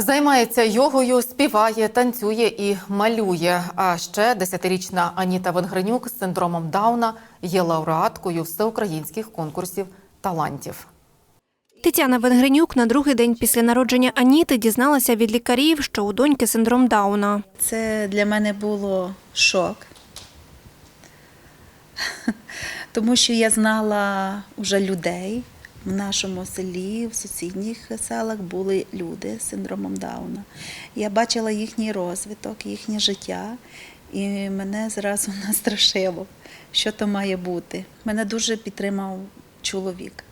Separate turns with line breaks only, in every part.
Займається йогою, співає, танцює і малює. А ще десятирічна Аніта Венгренюк з синдромом Дауна є лауреаткою всеукраїнських конкурсів талантів.
Тетяна Венгренюк на другий день після народження Аніти дізналася від лікарів, що у доньки синдром Дауна.
Це для мене було шок, тому що я знала вже людей. В нашому селі, в сусідніх селах були люди з синдромом Дауна. Я бачила їхній розвиток, їхнє життя, і мене зразу настрашило, що то має бути. Мене дуже підтримав чоловік.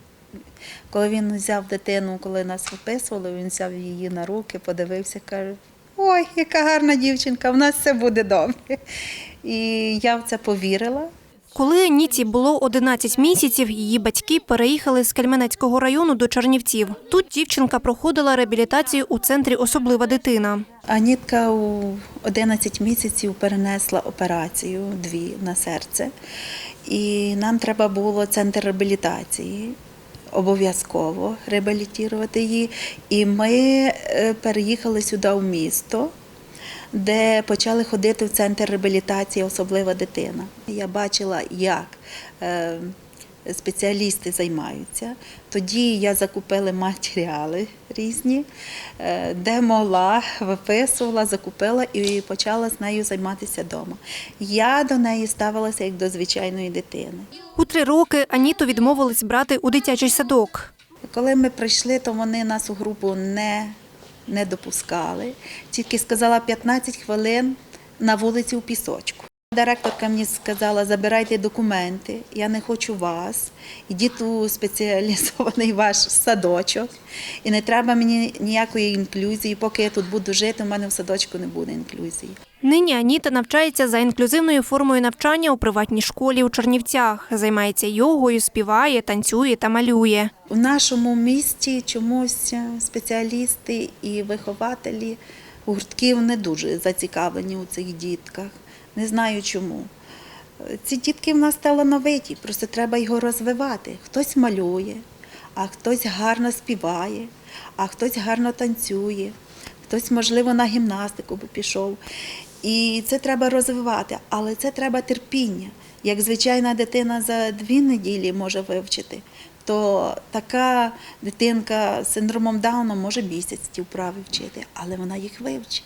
Коли він взяв дитину, коли нас виписували, він взяв її на руки, подивився, каже: Ой, яка гарна дівчинка, в нас все буде добре. І я в це повірила.
Коли Аніті було 11 місяців, її батьки переїхали з Кельменецького району до Чернівців. Тут дівчинка проходила реабілітацію у центрі Особлива дитина.
Анітка у 11 місяців перенесла операцію дві на серце, і нам треба було центр реабілітації. Обов'язково реабілітувати її. І ми е, переїхали сюди в місто, де почали ходити в центр реабілітації особлива дитина. Я бачила, як е, спеціалісти займаються. Тоді я закупила матеріали різні, е, де могла, виписувала, закупила і почала з нею займатися вдома. Я до неї ставилася як до звичайної дитини.
У три роки Аніту відмовились брати у дитячий садок.
Коли ми прийшли, то вони нас у групу не, не допускали. Тільки сказала 15 хвилин на вулиці у пісочку. Директорка мені сказала, забирайте документи, я не хочу вас, ідіть у спеціалізований ваш садочок. І не треба мені ніякої інклюзії. Поки я тут буду жити, у мене в садочку не буде інклюзії.
Нині Аніта навчається за інклюзивною формою навчання у приватній школі у Чернівцях. Займається йогою, співає, танцює та малює.
У нашому місті чомусь спеціалісти і вихователі гуртків не дуже зацікавлені у цих дітках. Не знаю чому. Ці дітки в нас талановиті, просто треба його розвивати. Хтось малює, а хтось гарно співає, а хтось гарно танцює, хтось, можливо, на гімнастику би пішов. І це треба розвивати, але це треба терпіння. Як звичайна дитина за дві неділі може вивчити, то така дитинка з синдромом Дауна може місяць ті вправи вчити, але вона їх вивчить.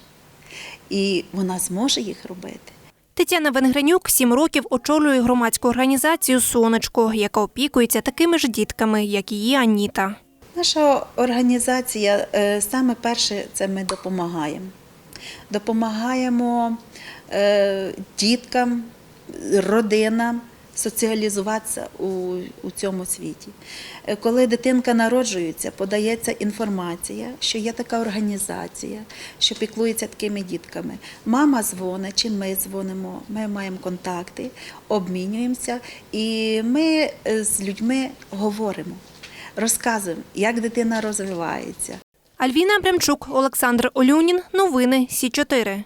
І вона зможе їх робити.
Тетяна Венгренюк сім років очолює громадську організацію Сонечко, яка опікується такими ж дітками, як її Аніта.
Наша організація е, саме перше це ми допомагаємо. Допомагаємо е, діткам, родинам соціалізуватися у, у цьому світі. Е, Коли дитинка народжується, подається інформація, що є така організація, що піклується такими дітками. Мама дзвонить, чи ми дзвонимо, ми маємо контакти, обмінюємося, і ми е, з людьми говоримо, розказуємо, як дитина розвивається.
Альвіна Абрамчук, Олександр Олюнін. Новини Сі 4